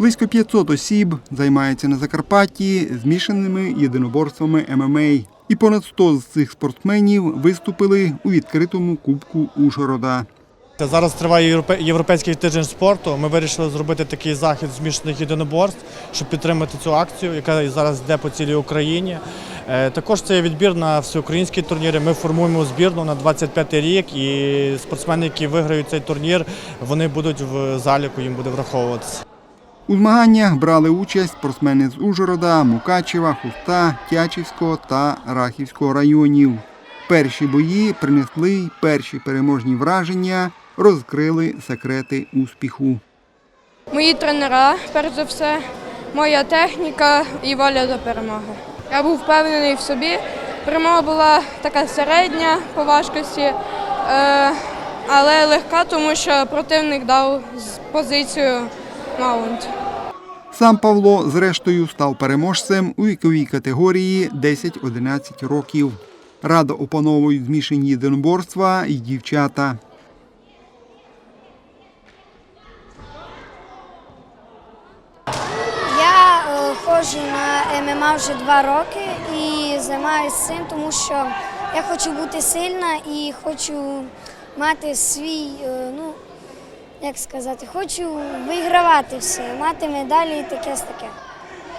Близько 500 осіб займаються на Закарпатті змішаними єдиноборствами ММА. І понад 100 з цих спортсменів виступили у відкритому кубку Ужгорода. Зараз триває європейський тиждень спорту. Ми вирішили зробити такий захід змішаних єдиноборств, щоб підтримати цю акцію, яка зараз йде по цілій Україні. Е, Також це відбір на всеукраїнські турніри. Ми формуємо збірну на 25 рік, і спортсмени, які виграють цей турнір, вони будуть в заліку, їм буде враховуватися. У змаганнях брали участь спортсмени з Ужгорода, Мукачева, Хуста, Тячівського та Рахівського районів. Перші бої принесли й перші переможні враження, розкрили секрети успіху. Мої тренера, перш за все, моя техніка і воля до перемоги. Я був впевнений в собі. Перемога була така середня по важкості, е, але легка, тому що противник дав позицію маунт. Сам Павло, зрештою, став переможцем у віковій категорії 10-11 років. Радо опановують змішані єдиноборства і дівчата. Я е, ходжу на ММА вже два роки і займаюся цим, тому що я хочу бути сильна і хочу мати свій, е, ну як сказати, хочу вигравати все, мати медалі і таке з таке.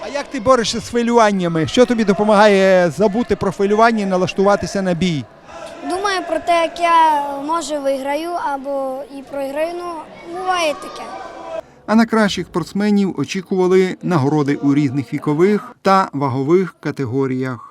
А як ти борешся з хвилюваннями? Що тобі допомагає забути про хвилювання і налаштуватися на бій? Думаю про те, як я може виграю або і програю. Ну, буває таке. А на кращих спортсменів очікували нагороди у різних вікових та вагових категоріях.